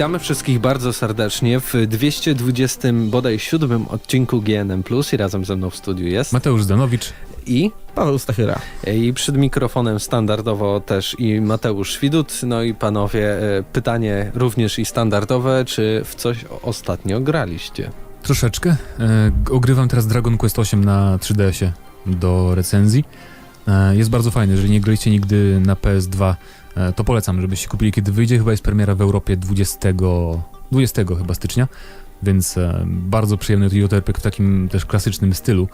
Witamy wszystkich bardzo serdecznie w 220 bodaj siódmym odcinku GNM Plus i razem ze mną w studiu jest Mateusz Zdanowicz. i, Paweł Stachyra. i przed mikrofonem standardowo też i Mateusz Widut. No i panowie, e, pytanie również i standardowe, czy w coś ostatnio graliście? Troszeczkę. E, ogrywam teraz Dragon Quest 8 na 3DS-ie do recenzji. E, jest bardzo fajny. Jeżeli nie graliście nigdy na PS2, e, to polecam, żebyście kupili kiedy wyjdzie. Chyba jest premiera w Europie 20, 20 chyba stycznia, więc e, bardzo przyjemny JRPG w takim też klasycznym stylu.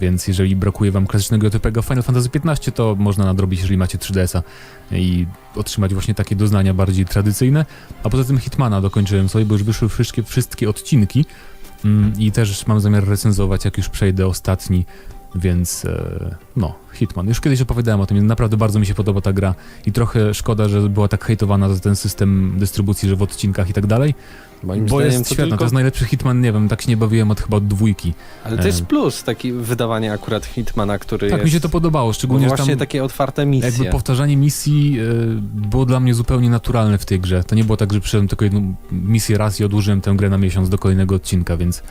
Więc jeżeli brakuje wam klasycznego JRPG Final Fantasy XV, to można nadrobić, jeżeli macie 3DS-a i otrzymać właśnie takie doznania bardziej tradycyjne. A poza tym Hitmana dokończyłem sobie, bo już wyszły wszystkie, wszystkie odcinki. Mm, I też mam zamiar recenzować, jak już przejdę ostatni, więc e, no, Hitman. Już kiedyś opowiadałem o tym, naprawdę bardzo mi się podoba ta gra i trochę szkoda, że była tak hejtowana za ten system dystrybucji, że w odcinkach i tak dalej, Moim bo jest to świetna, tylko... to jest najlepszy Hitman, nie wiem, tak się nie bawiłem od chyba od dwójki. Ale to jest e, plus, taki wydawanie akurat Hitmana, który Tak, jest... mi się to podobało, szczególnie, bo że właśnie tam takie otwarte misje. jakby powtarzanie misji e, było dla mnie zupełnie naturalne w tej grze. To nie było tak, że przyszedłem tylko jedną misję raz i odłożyłem tę grę na miesiąc do kolejnego odcinka, więc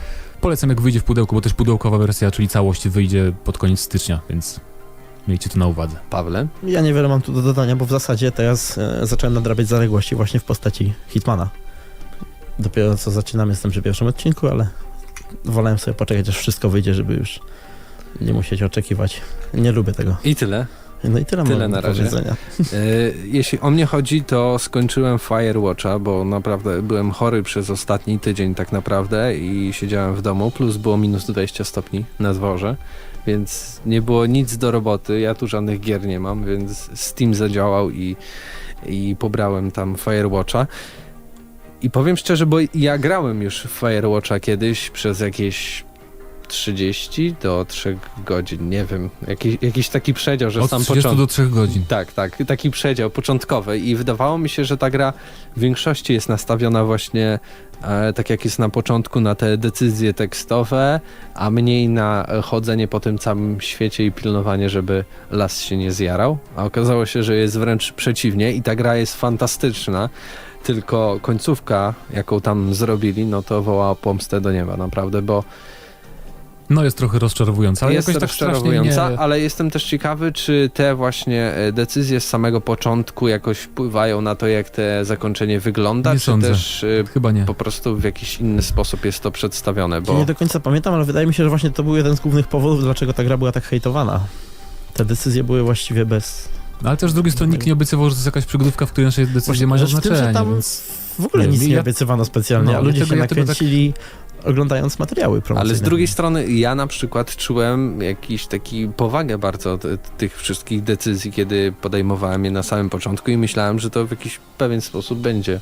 polecam jak wyjdzie w pudełku, bo też pudełkowa wersja, czyli całość wyjdzie pod koniec stycznia, więc miejcie to na uwadze. Pawle? Ja niewiele mam tu do dodania, bo w zasadzie teraz e, zacząłem nadrabiać zaległości właśnie w postaci Hitmana. Dopiero co zaczynam, jestem przy pierwszym odcinku, ale wolałem sobie poczekać, aż wszystko wyjdzie, żeby już nie musieć oczekiwać. Nie lubię tego. I tyle. No i tyle, Tyle mam na razie. powiedzenia. E, Jeśli o mnie chodzi, to skończyłem Firewatcha, bo naprawdę byłem chory przez ostatni tydzień tak naprawdę i siedziałem w domu, plus było minus 20 stopni na dworze, więc nie było nic do roboty, ja tu żadnych gier nie mam, więc Steam zadziałał i, i pobrałem tam Firewatcha. I powiem szczerze, bo ja grałem już w Firewatcha kiedyś przez jakieś 30 do 3 godzin, nie wiem, jakiś, jakiś taki przedział, że Od sam 30 początek. do 3 godzin. Tak, tak, taki przedział początkowy i wydawało mi się, że ta gra w większości jest nastawiona właśnie e, tak jak jest na początku na te decyzje tekstowe, a mniej na chodzenie po tym całym świecie i pilnowanie, żeby las się nie zjarał. A okazało się, że jest wręcz przeciwnie i ta gra jest fantastyczna. Tylko końcówka, jaką tam zrobili, no to woła pomstę do nieba, naprawdę, bo No jest trochę rozczarowująca, ale jest jakoś tak rozczarowująca, nie... ale jestem też ciekawy, czy te właśnie e, decyzje z samego początku jakoś wpływają na to, jak te zakończenie wygląda, Nie czy sądzę. też e, Chyba nie. po prostu w jakiś inny sposób jest to przedstawione, Ja bo nie do końca pamiętam, ale wydaje mi się, że właśnie to był jeden z głównych powodów, dlaczego ta gra była tak hejtowana. Te decyzje były właściwie bez... No, Ale też z drugiej strony nikt nie obiecywał, że to jest jakaś przygodówka, w której nasze decyzje mają w tym, że znaczenie, tam więc... w ogóle Nie nic nie ja- obiecywano specjalnie, No, a ludzie tego się ja tak- nakręcili oglądając materiały promocyjne. ale z drugiej strony ja na przykład czułem jakiś taki powagę bardzo tych wszystkich decyzji, kiedy podejmowałem je na samym początku i myślałem, że to w jakiś pewien sposób będzie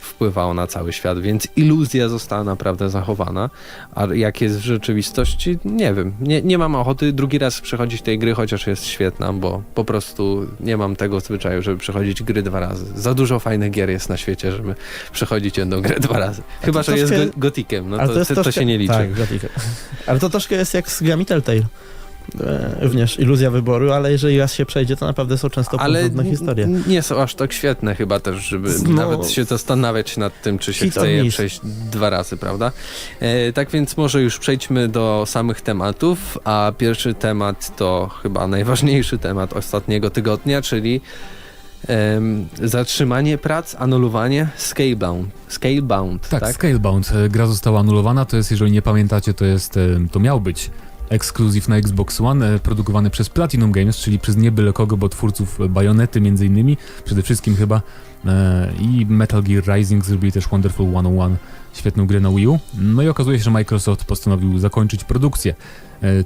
wpływało na cały świat, więc iluzja została naprawdę zachowana, a jak jest w rzeczywistości, nie wiem, nie, nie mam ochoty drugi raz przechodzić tej gry, chociaż jest świetna, bo po prostu nie mam tego zwyczaju, żeby przechodzić gry dwa razy. Za dużo fajnych gier jest na świecie, żeby przechodzić jedną grę dwa razy. Chyba, że jest gotikiem, no to, to to, to troszkę- się nie liczy. Tak. Ale to troszkę jest jak z grami Telltale. E, Również iluzja wyboru, ale jeżeli raz się przejdzie, to naprawdę są często Ale podobne historie. nie są aż tak świetne chyba też, żeby No, nawet się zastanawiać nad tym, czy się chce je przejść dwa razy, prawda? E, tak więc może już przejdźmy do samych tematów, a pierwszy temat to chyba najważniejszy temat ostatniego tygodnia, czyli zatrzymanie prac, anulowanie Scalebound. Scalebound, Tak, tak? Scalebound. E, Gra została anulowana, to jest, jeżeli nie pamiętacie, to jest, to miał być ekskluzyw na Xbox One, e, produkowany przez Platinum Games, czyli przez nie byle kogo, bo twórców Bajonety między innymi, przede wszystkim chyba, e, i Metal Gear Rising zrobili też Wonderful 101, świetną grę na Wii U. No i okazuje się, że Microsoft postanowił zakończyć produkcję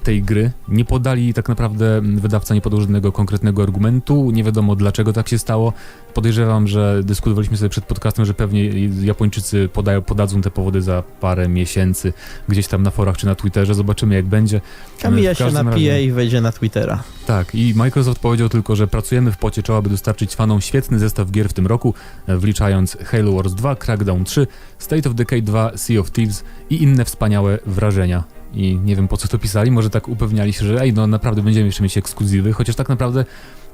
tej gry. Nie podali tak naprawdę, wydawca nie podał żadnego konkretnego argumentu, nie wiadomo dlaczego tak się stało. Podejrzewam, że dyskutowaliśmy sobie przed podcastem, że pewnie Japończycy podają, podadzą te powody za parę miesięcy gdzieś tam na forach czy na Twitterze. Zobaczymy jak będzie. Kamija w się napije razie- i wejdzie na Twittera. Tak, i Microsoft powiedział tylko, że pracujemy w pocie czoła, by dostarczyć fanom świetny zestaw gier w tym roku, e, wliczając Halo Wars 2, Crackdown 3, State of Decay 2, Sea of Thieves i inne wspaniałe wrażenia. I nie wiem po co to pisali, może tak upewniali się, że ej, no naprawdę będziemy jeszcze mieć ekskluzywy, chociaż tak naprawdę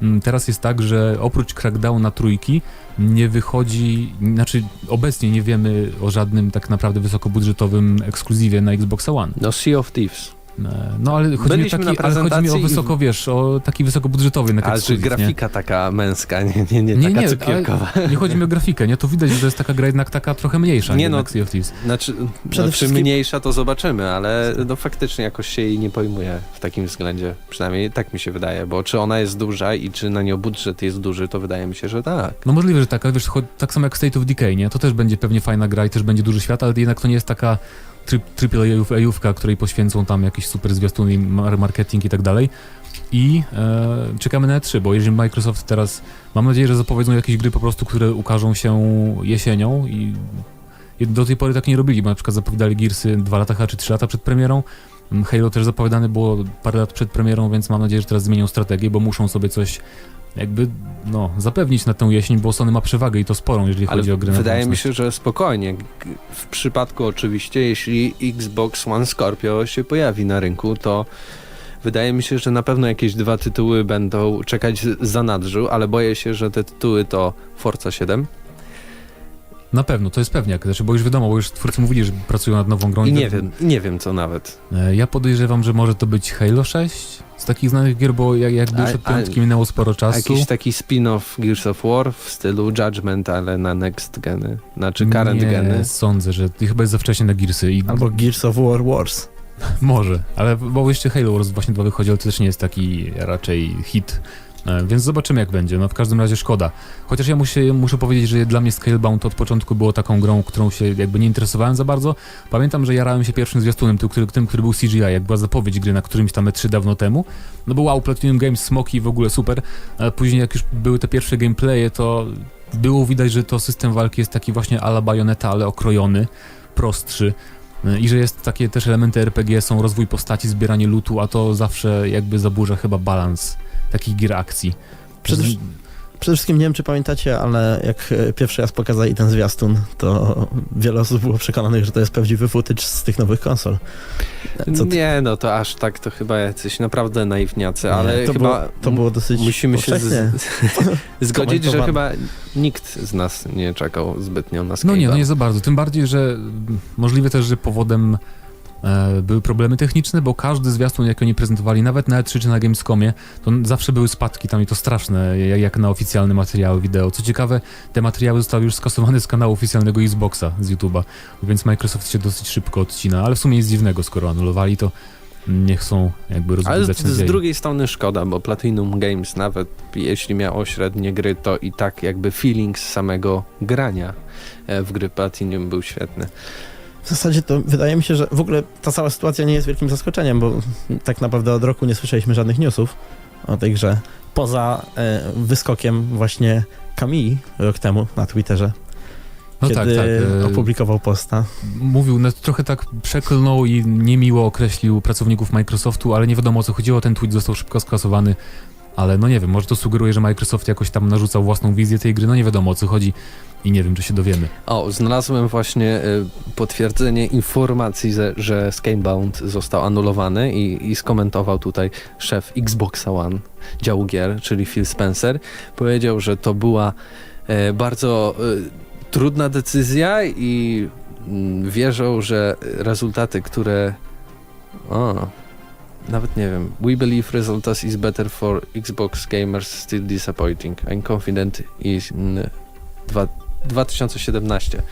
Mm, Teraz jest tak, że oprócz Crackdowna trójki nie wychodzi, znaczy obecnie nie wiemy o żadnym tak naprawdę wysokobudżetowym ekskluzywie na Xboxa One. No Sea of Thieves. E, No ale chodzi, mi, o taki, ale chodzi mi o prezentacji i- wysoko, wiesz, o taki wysokobudżetowy na A czy ekskluzyw, nie? grafika taka męska, nie, nie, nie, Nie, taka nie, cukierkowa. Nie chodzi mi o grafikę, nie? To widać, że to jest taka gra jednak taka trochę mniejsza Nie nie no, Sea of Thieves. Znaczy, Przede no, czy wszystkim- mniejsza to zobaczymy, ale no faktycznie jakoś się jej nie pojmuje w takim względzie. Przynajmniej tak mi się wydaje, bo czy ona jest duża i czy na nią budżet jest duży, to wydaje mi się, że tak. No możliwe, że tak, ale wiesz, tak samo jak State of Decay, nie? To też będzie pewnie fajna gra i też będzie duży świat, ale jednak to nie jest taka triple A-ówka, której poświęcą tam jakiś super zwiastun i mar- marketing i tak dalej. I e, czekamy na E3, bo jeżeli Microsoft teraz, mam nadzieję, że zapowiedzą jakieś gry po prostu, które ukażą się jesienią i do tej pory tak nie robili, bo na przykład zapowiadali Gearsy 2 lata czy 3 lata przed premierą. Halo też zapowiadane było parę lat przed premierą, więc mam nadzieję, że teraz zmienią strategię, bo muszą sobie coś jakby no, zapewnić na tę jesień, bo Sony ma przewagę i to sporą, jeżeli Ale chodzi o gry wydaje mi się, że spokojnie. W przypadku oczywiście, jeśli Xbox One Scorpio się pojawi na rynku, to wydaje mi się, że na pewno jakieś dwa tytuły będą czekać za nadrzu, ale boję się, że te tytuły to Forza 7 Na pewno, to jest pewniak, znaczy, bo już wiadomo, bo już twórcy mówili, że pracują nad nową grą. i to- nie wiem, nie wiem co nawet. E, Ja podejrzewam, że może to być Halo 6 z takich znanych gier, bo jak, jakby już od a- piątki minęło sporo czasu. jakiś taki spin-off Gears of War w stylu Judgment, ale na next geny, znaczy current nie, geny. sądzę, że chyba jest za wcześnie na Gearsy i Albo Gears of War Wars. może, ale bo jeszcze Halo Wars właśnie 2 wychodzi, ale to też nie jest taki raczej hit. E, Więc zobaczymy jak będzie. No w każdym razie szkoda. Chociaż ja muszę, muszę powiedzieć, że dla mnie Scalebound od początku było taką grą, którą się jakby nie interesowałem za bardzo. Pamiętam, że jarałem się pierwszym zwiastunem, tym, który, tym, który był CGI, jak była zapowiedź gry na którymś tam E3 dawno temu. No bo wow, Platinum Games, smoki w ogóle super. Ale później jak już były te pierwsze gameplaye, to było widać, że to system walki jest taki właśnie ala Bayonetta, ale okrojony, prostszy. E, I że jest takie też elementy RPG, są rozwój postaci, zbieranie lutu, a to zawsze jakby zaburza chyba balans takich gier akcji. Przede, przede wszystkim nie wiem, czy pamiętacie, ale jak e, pierwszy raz pokazali ten zwiastun, to wiele osób było przekonanych, że to jest prawdziwy footage z tych nowych konsol. Co ty- Nie, no to aż tak to chyba jacyś naprawdę naiwniacy, ale to chyba było, to było dosyć musimy się z, zgodzić, że chyba nikt z nas nie czekał zbytnio na No Scalebound. nie, no nie za bardzo. Tym bardziej, że możliwe też, że powodem były problemy techniczne, bo każdy zwiastun, jak oni prezentowali, nawet na E3 czy na Gamescomie, to zawsze były spadki tam i to straszne, jak, na oficjalne materiały wideo. Co ciekawe, te materiały zostały już skasowane z kanału oficjalnego Xboxa z YouTube'a, więc Microsoft się dosyć szybko odcina, ale w sumie nic dziwnego, skoro anulowali to, nie chcą jakby Ale z, z drugiej strony szkoda, bo Platinum Games nawet jeśli miało średnie gry, to i tak jakby feeling z samego grania e, w gry Platinum był świetny. W zasadzie to wydaje mi się, że w ogóle ta cała sytuacja nie jest wielkim zaskoczeniem, bo tak naprawdę od roku nie słyszeliśmy żadnych newsów o tej grze. Poza e, wyskokiem właśnie Kamii rok temu na Twitterze, No kiedy tak, tak. e, opublikował posta. mówił, no, trochę tak przeklnął i niemiło określił pracowników Microsoftu, ale nie wiadomo o co chodziło, ten tweet został szybko skasowany, ale no nie wiem, może to sugeruje, że Microsoft jakoś tam narzucał własną wizję tej gry, no nie wiadomo o co chodzi i nie wiem, czy się dowiemy. O, znalazłem właśnie y, potwierdzenie informacji, że, że Scalebound został anulowany i, i skomentował tutaj szef Xboxa One działu gier, czyli Phil Spencer. Powiedział, że to była e, bardzo e, trudna decyzja i mm, wierzą, że rezultaty, które... O, nawet nie wiem. We believe results is better for Xbox gamers still disappointing. I'm confident is in dwa, 2017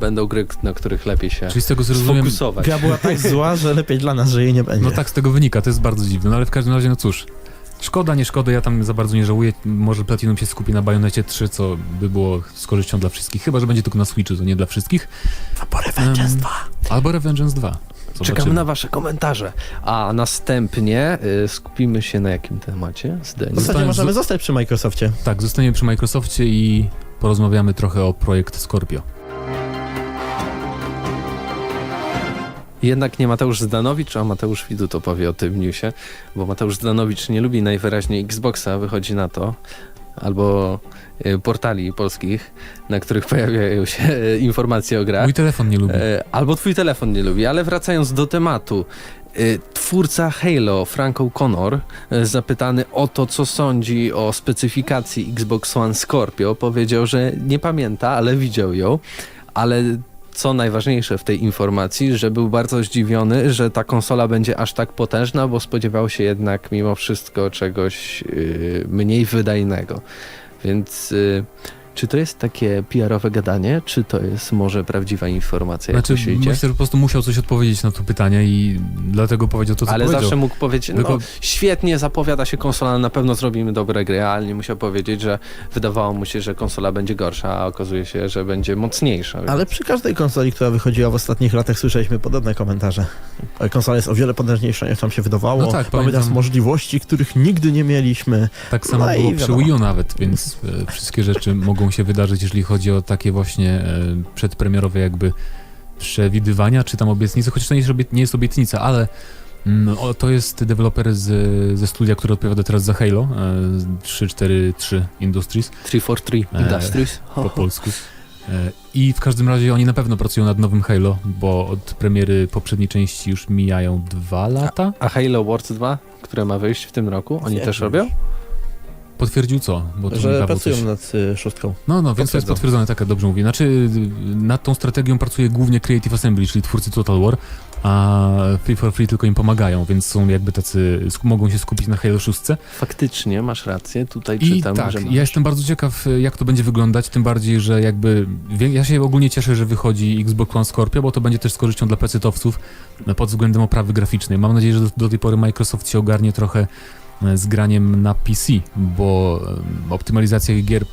będą gry, na których lepiej się Czyli z tego co rozumiem, sfokusować. Gra była tak zła, że lepiej dla nas, że jej nie będzie. no tak z tego wynika, to jest bardzo dziwne, no ale w każdym razie, no cóż, szkoda, nie szkoda, ja tam za bardzo nie żałuję, może Platinum się skupi na Bayonecie 3, co by było z korzyścią dla wszystkich, chyba, że będzie tylko na Switchu, to nie dla wszystkich, Albo Revengeance Em, 2. albo Revengeance 2. Czekamy Zobaczymy. na wasze komentarze. A następnie y, skupimy się na jakim temacie? W zasadzie możemy zostać przy Microsoftie. Tak, zostaniemy przy Microsoftie i porozmawiamy trochę o projekt Scorpio. Jednak nie Mateusz Zdanowicz, a Mateusz Widut opowie o tym newsie, bo Mateusz Zdanowicz nie lubi najwyraźniej Xboxa, wychodzi na to, albo y, portali polskich, na których pojawiają się y, informacje o grach. Mój telefon nie lubi. E, Albo twój telefon nie lubi, ale wracając do tematu. Tw twórca Halo, Frank O'Connor, e, zapytany o to, co sądzi o specyfikacji Xbox One Scorpio, powiedział, że nie pamięta, ale widział ją, ale co najważniejsze w tej informacji, że był bardzo zdziwiony, że ta konsola będzie aż tak potężna, bo spodziewał się jednak mimo wszystko czegoś yy, mniej wydajnego. Więc yy, czy to jest takie PR-owe gadanie, czy to jest może prawdziwa informacja, Znaczy, myślę, że po prostu musiał coś odpowiedzieć na to pytanie i dlatego powiedział to, co Ale powiedział. zawsze mógł powiedzieć, no Tylko- świetnie zapowiada się konsola, na pewno zrobimy dobre gry, ale nie musiał powiedzieć, że wydawało mu się, że konsola będzie gorsza, a okazuje się, że będzie mocniejsza. Ale przy każdej konsoli, która wychodziła w ostatnich latach, słyszeliśmy podobne komentarze. Ale Konsola jest o wiele potężniejsza, niż nam się wydawało. No tak, Mamy pamiętam. teraz możliwości, których nigdy nie mieliśmy. Tak samo No było przy. Wii U nawet, więc e, wszystkie rzeczy mogą się wydarzyć, jeżeli chodzi o takie właśnie e, przedpremierowe jakby przewidywania, czy tam obietnice, chociaż to nie jest, obietnica, ale mm, o, to jest deweloper z, ze studia, który odpowiada teraz za Halo, e, 343 Industries 343 E, Industries. po polsku. E, I w każdym razie oni na pewno pracują nad nowym Halo, bo od premiery poprzedniej części już mijają dwa lata. A Halo Wars 2, które ma wyjść w tym roku, oni też robią? Potwierdził co? Bo Że pracują coś- nad y, szóstką. No, no, więc to jest potwierdzone, tak, dobrze mówię. Znaczy, y, nad tą strategią pracuje głównie Creative Assembly, czyli twórcy Total War, a Free for Free tylko im pomagają, więc są jakby tacy, mogą się skupić na Halo 6. Faktycznie, masz rację, tutaj I czytam, tak, ja jestem bardzo ciekaw, y, jak to będzie wyglądać, tym bardziej, że jakby, ja się ogólnie cieszę, że wychodzi Xbox One Scorpio, bo to będzie też z korzyścią dla PC-towców y, pod względem oprawy graficznej. Mam nadzieję, że do, do tej pory Microsoft się ogarnie trochę z graniem na PC, bo y, optymalizacja gier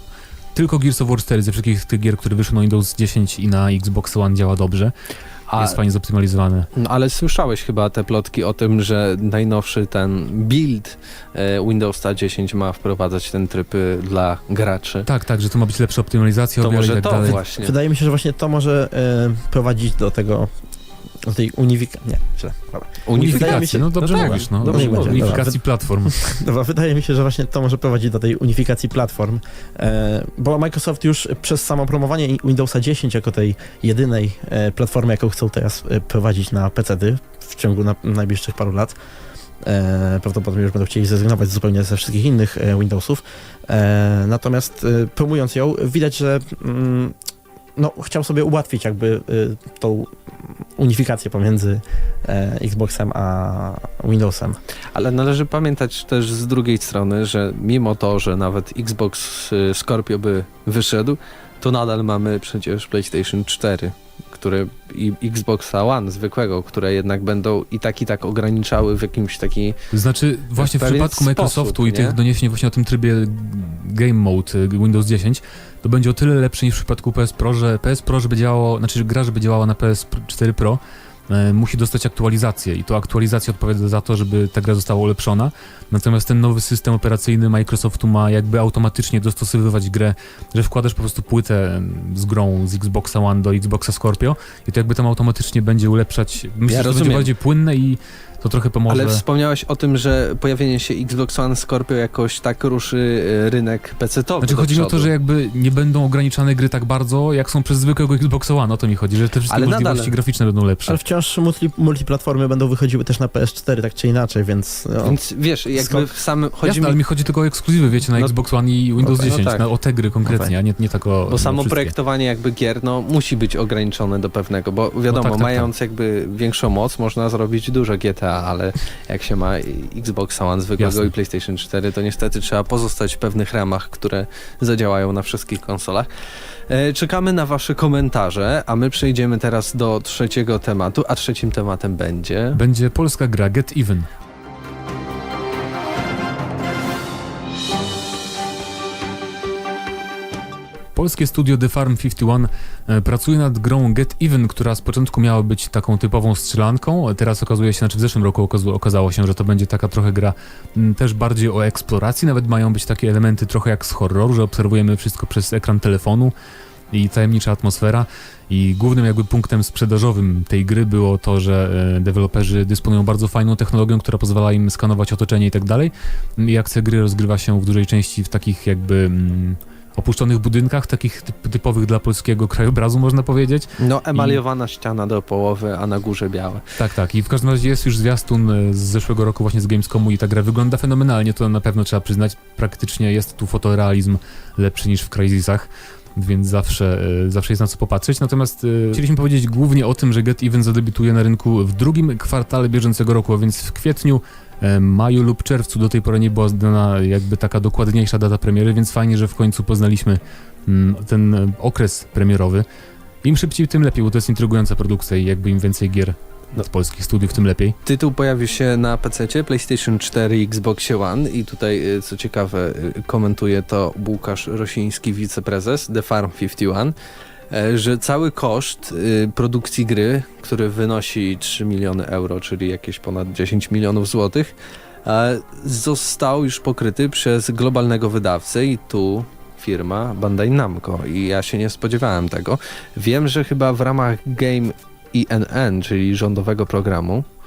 tylko Gears of War 4 ze wszystkich tych gier, które wyszły na Windows 10 i na Xbox One działa dobrze. A, jest fajnie zoptymalizowane. no, ale słyszałeś chyba te plotki o tym, że najnowszy ten build e, Windowsa 10 ma wprowadzać ten tryb y, dla graczy. Tak, tak, że to ma być lepsza optymalizacja, To wiele i może tak to dalej. właśnie. Wydaje mi się, że właśnie to może e, prowadzić do tego, do tej unifikacji. Nie, źle. Unifikacji, się- no dobrze no tak, mówisz, no. dobrze Dobrze będzie, Unifikacji dobra. platform. Dobra, wydaje mi się, że właśnie to może prowadzić do tej unifikacji platform, e, bo Microsoft już przez samo promowanie Windowsa 10 jako tej jedynej e, platformy, jaką chcą teraz e, prowadzić na PC-ty w ciągu na, najbliższych paru lat, e, prawdopodobnie już będą chcieli zrezygnować zupełnie ze wszystkich innych e, Windowsów, e, natomiast e, promując ją, widać, że mm, no, chciał sobie ułatwić jakby e, tą unifikację pomiędzy e, Xboxem a Windowsem. Ale należy pamiętać też z drugiej strony, że mimo to, że nawet Xbox y, Scorpio by wyszedł, to nadal mamy przecież PlayStation 4, które i Xboxa One zwykłego, które jednak będą i tak i tak ograniczały w jakimś taki Znaczy, właśnie w pewien przypadku Microsoftu sposób, i tych nie? doniesień właśnie o tym trybie Game Mode y, Windows 10, to będzie o tyle lepszy niż w przypadku PS Pro, że PS Pro, żeby działało, znaczy gra, żeby działała na PS4 Pro, e, musi dostać aktualizację i to aktualizacja odpowiada za to, żeby ta gra została ulepszona. Natomiast ten nowy system operacyjny Microsoftu ma jakby automatycznie dostosowywać grę, że wkładasz po prostu płytę z grą z Xboxa One do Xboxa Scorpio i to jakby tam automatycznie będzie ulepszać. Myślę, że to będzie bardziej płynne i to trochę pomoże. Ale wspomniałeś o tym, że pojawienie się Xbox One Scorpio jakoś tak ruszy y, rynek PC-towy Znaczy chodzi mi o to, że jakby nie będą ograniczane gry tak bardzo, jak są przez zwykłego Xbox One, o to mi chodzi, że te wszystkie Ale możliwości nadal- graficzne będą lepsze. Ale wciąż multi, multiplatformy będą wychodziły też na PS4, tak czy inaczej, więc... No, Więc wiesz, jakby Skąd- w samym chodzi Jasne, mi ale mi chodzi tylko o ekskluzywy, wiecie, na No- Xbox One i Windows no tak, 10, no tak. na, o te gry konkretnie, No tak. a nie, nie tak o Bo no, samo wszystkie. projektowanie jakby gier, no musi być ograniczone do pewnego, bo wiadomo, tak, tak, mając jakby większą moc, można zrobić dużo GTA, ale jak się ma Xbox One zwykłego Jasne. i PlayStation 4, to niestety trzeba pozostać w pewnych ramach, które zadziałają na wszystkich konsolach. E, czekamy na wasze komentarze, a my przejdziemy teraz do trzeciego tematu, a trzecim tematem będzie... Będzie polska gra Get Even. Polskie studio The Farm 51 e, pracuje nad grą Get Even, która z początku miała być taką typową strzelanką. Teraz okazuje się, znaczy w zeszłym roku okazało się, że to będzie taka trochę gra też bardziej o eksploracji. Nawet mają być takie elementy trochę jak z horroru, że obserwujemy wszystko przez ekran telefonu i tajemnicza atmosfera. I głównym jakby punktem sprzedażowym tej gry było to, że e, deweloperzy dysponują bardzo fajną technologią, która pozwala im skanować otoczenie i tak dalej. I akcja gry rozgrywa się w dużej części w takich jakby opuszczonych budynkach, takich typ, typowych dla polskiego krajobrazu, można powiedzieć. No, emaliowana ściana do połowy, a na górze białe. Tak, tak. I w każdym razie jest już zwiastun e, z zeszłego roku właśnie z Gamescomu i ta gra wygląda fenomenalnie, to na pewno trzeba przyznać. Praktycznie jest tu fotorealizm lepszy niż w Crysisach, więc zawsze, e, zawsze jest na co popatrzeć. Natomiast e, chcieliśmy powiedzieć głównie o tym, że Get Even zadebiutuje na rynku w drugim kwartale bieżącego roku, a więc w kwietniu, maju lub czerwcu. Do tej pory nie była zdana jakby taka dokładniejsza data premiery, więc fajnie, że w końcu poznaliśmy mm, ten e, okres premierowy. Im szybciej, tym lepiej, bo to jest intrygująca produkcja i jakby im więcej gier No. z polskich studiów, tym lepiej. Tytuł pojawił się na PC, PlayStation 4 i Xbox One i tutaj, y, co ciekawe, y, komentuje to Łukasz Rosiński, wiceprezes The Farm 51, e, że cały koszt y, produkcji gry, który wynosi 3 miliony euro, czyli jakieś ponad 10 milionów złotych, e, został już pokryty przez globalnego wydawcę i tu firma Bandai Namco i ja się nie spodziewałem tego. Wiem, że chyba w ramach Game INN, czyli rządowego programu e,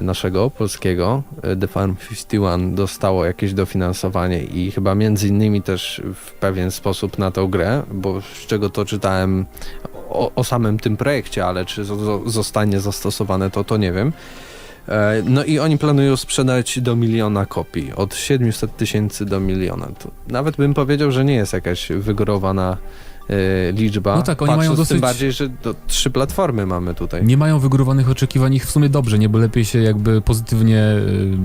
naszego polskiego, The Farm 51 dostało jakieś dofinansowanie i chyba między innymi też w pewien sposób na tą grę, bo z czego to czytałem o, o samym tym projekcie, ale czy zo- zostanie zastosowane to, to nie wiem. E, No i oni planują sprzedać do miliona kopii, od 700 tysięcy do miliona. To nawet bym powiedział, że nie jest jakaś wygórowana liczba. No tak, oni mają tym dosyć- bardziej, że to trzy platformy mamy tutaj. Nie mają wygórowanych oczekiwań ich w sumie dobrze, nie? Bo lepiej się jakby pozytywnie, y,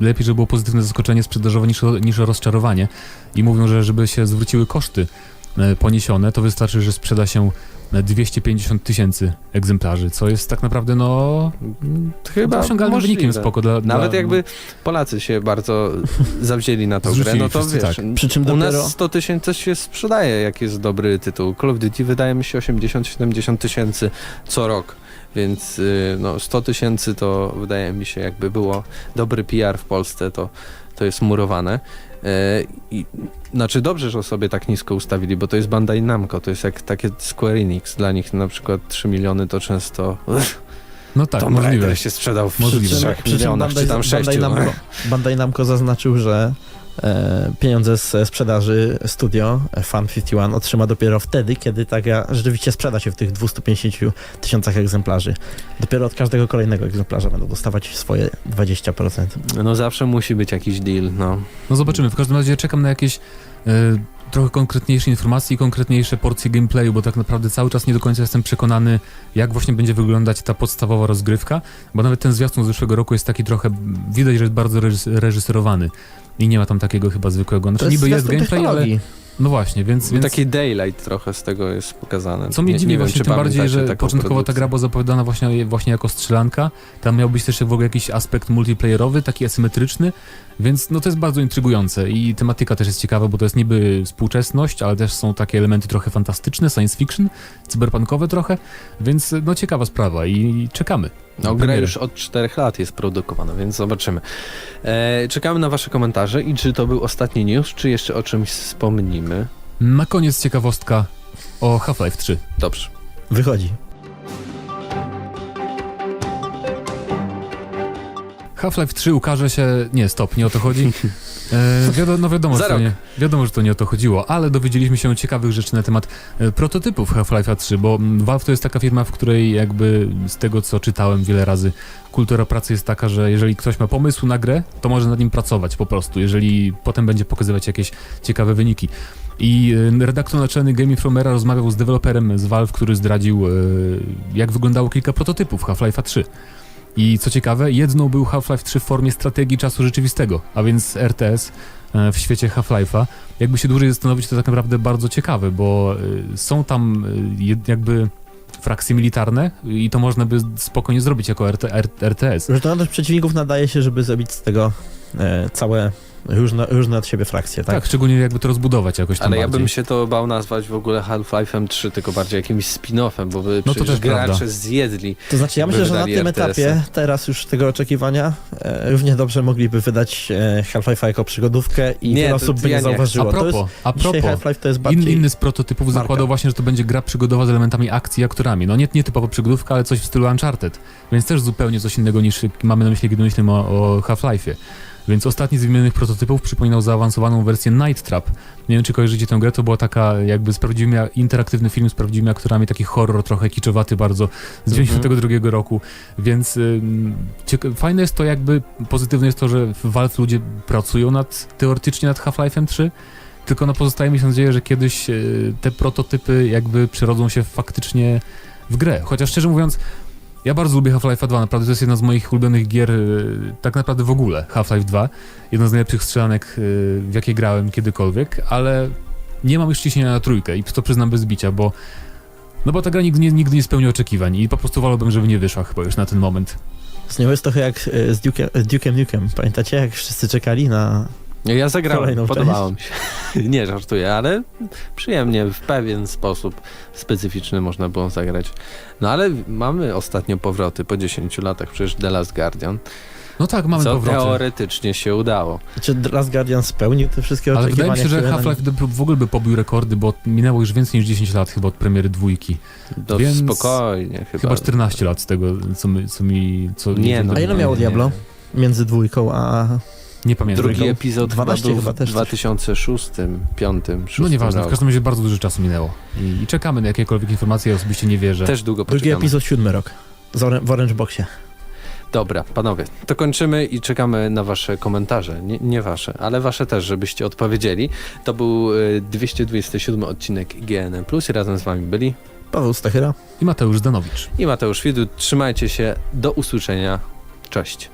lepiej, żeby było pozytywne zaskoczenie sprzedażowe niż, niż rozczarowanie. I mówią, że żeby się zwróciły koszty y, poniesione, to wystarczy, że sprzeda się e, 250 tysięcy egzemplarzy, co jest tak naprawdę no Chyba osiągalnym wynikiem spoko dla, Nawet dla, jakby Polacy się bardzo zawzięli na tą grę, no to wszyscy, wiesz, tak. Przy czym u dopiero... nas 100 tysięcy się sprzedaje, jak jest dobry tytuł. Call of Duty wydaje mi się 80-70 tysięcy co rok. Więc y, no, 100 tysięcy to wydaje mi się jakby było dobry PR w Polsce, to, to jest murowane. E, I, znaczy dobrze, że sobie tak nisko ustawili, bo to jest Bandai Namco, to jest jak takie Square Enix. Dla nich na przykład 3 miliony to często No tak, Tomb możliwe. Raider się sprzedał w Możliwe. 3 Przy czym milionach, czy tam 6. Bandai Namco, Bandai Namco zaznaczył, że pieniądze z sprzedaży studio e, Fan 51 otrzyma dopiero wtedy, kiedy ta gra rzeczywiście sprzeda się w tych 250 tysiącach egzemplarzy. Dopiero od każdego kolejnego egzemplarza będą dostawać swoje 20%. No zawsze musi być jakiś deal, no. No zobaczymy. W każdym razie czekam na jakieś e, trochę konkretniejsze informacje i konkretniejsze porcje gameplayu, bo tak naprawdę cały czas nie do końca jestem przekonany, jak właśnie będzie wyglądać ta podstawowa rozgrywka, bo nawet ten zwiastun z zeszłego roku jest taki trochę, widać, że jest bardzo reżys- reżyserowany i nie ma tam takiego chyba zwykłego, znaczy niby jest gameplay, ale no właśnie, więc... więc... Taki daylight trochę z tego jest pokazane. Co mnie Nie- dziwi nie właśnie tym bardziej, że początkowo ta produkcję. gra była zapowiadana właśnie, właśnie jako strzelanka. Tam miał być też w ogóle jakiś aspekt multiplayerowy, taki asymetryczny, więc no to jest bardzo intrygujące i tematyka też jest ciekawa, bo to jest niby współczesność, ale też są takie elementy trochę fantastyczne, science fiction, cyberpunkowe trochę, więc no ciekawa sprawa i czekamy. No, gra już od 4 lat jest produkowana, więc zobaczymy. E, czekamy na wasze komentarze i czy to był ostatni news, czy jeszcze o czymś wspomnimy? Na koniec ciekawostka o Half-Life 3. Dobrze. Wychodzi. Half-Life 3 ukaże się. Nie, stop, nie o to chodzi. E, wiadomo, no wiadomo, że to nie, wiadomo, że to nie o to chodziło, ale dowiedzieliśmy się ciekawych rzeczy na temat e, prototypów Half-Life'a 3, bo Valve to jest taka firma, w której jakby z tego co czytałem wiele razy, kultura pracy jest taka, że jeżeli ktoś ma pomysł na grę, to może nad nim pracować po prostu, jeżeli potem będzie pokazywać jakieś ciekawe wyniki. I e, redaktor naczelny Game Informera rozmawiał z deweloperem z Valve, który zdradził, e, jak wyglądało kilka prototypów Half-Life'a 3. I co ciekawe, jedną był Half-Life 3 w formie strategii czasu rzeczywistego, a więc RTS e, w świecie Half-Life'a. Jakby się dłużej zastanowić, to tak naprawdę bardzo ciekawe, bo e, są tam e, jakby frakcje militarne i to można by spokojnie zrobić jako RT, R, RTS. Różnorodność przeciwników nadaje się, żeby zrobić z tego e, całe różne, różne od siebie frakcje, Tak, tak? szczególnie jakby to rozbudować jakoś tam Ale ja bardziej. bym się to bał nazwać w ogóle Half-Life'em 3, tylko bardziej jakimś spin-offem, bo by No to też prawda. gracze zjedli. To znaczy, ja myślę, że na tym etapie, teraz już tego oczekiwania, e, równie dobrze mogliby wydać e, Half-Life'a jako przygodówkę i Nie, wiele to- osób to by ja nie zauważyło. A to propos, jest, a propos, Half-Life to jest In, bardziej... inny z prototypów marka. zakładał właśnie, że to będzie gra przygodowa z elementami akcji i aktorami. No nie, nie typowo przygodówka, ale coś w stylu Uncharted. Więc też zupełnie coś innego niż mamy na myśli, kiedy myślimy o, o Half-Life'ie. Więc ostatni z wymienionych prototypów prototypów przypominał zaawansowaną wersję Night Trap. Nie wiem, czy kojarzycie tę grę, to była taka jakby z prawdziwymi, interaktywny film z prawdziwymi aktorami, taki horror trochę kiczowaty bardzo z Mhm. 92 roku, więc cieka- fajne jest to jakby, pozytywne jest to, że w Valve ludzie pracują nad, teoretycznie nad Half-Life'em 3, tylko no pozostaje mi nadzieję, że kiedyś y, te prototypy jakby przerodzą się faktycznie w grę. Chociaż szczerze mówiąc, ja bardzo lubię Half-Life 2, naprawdę to jest jedna z moich ulubionych gier, y, tak naprawdę w ogóle, Half-Life 2. Jedna z najlepszych strzelanek, y, w jakie grałem kiedykolwiek, ale nie mam już ciśnienia na trójkę i to przyznam bez bicia, bo no bo ta gra nigdy nigdy nie spełni oczekiwań i po prostu wolałbym, żeby nie wyszła chyba już na ten moment. Z nią jest trochę jak e, z Duke'em, Duke'em Nukem. Pamiętacie, jak wszyscy czekali na... Ja zagrałem, Kolejną podobało mi się. Nie żartuję, ale przyjemnie, w pewien sposób specyficzny można było zagrać. No ale mamy ostatnio powroty po 10 latach, przecież The Last Guardian, No tak, mamy co powroty. teoretycznie się udało. Czy Last Guardian spełnił te wszystkie Ale oczekiwania? wydaje mi się, że Half-Life w ogóle by pobił rekordy, bo minęło już więcej niż 10 lat chyba od premiery dwójki. To Więc spokojnie chyba. Chyba 14 lat z tego, co mi... Co mi co Nie, no, A ile miało nie. Diablo? Między dwójką a... Nie pamiętam. Drugi Drugi epizod 12 chyba w też coś. 2006, 2005, 2006 No nieważne, w roku. każdym razie bardzo dużo czasu minęło. I, i czekamy na jakiekolwiek informacje, ja osobiście nie wierzę. Też długo Drugi poczekamy. epizod, siódmy rok. W Orange Boxie. Dobra, panowie, to kończymy i czekamy na wasze komentarze. Nie, nie wasze, ale wasze też, żebyście odpowiedzieli. To był y, 227 odcinek GNM+. i Razem z wami byli Paweł Stachyra. I Mateusz Zdanowicz. i Mateusz Widut. Trzymajcie się, do usłyszenia. Cześć.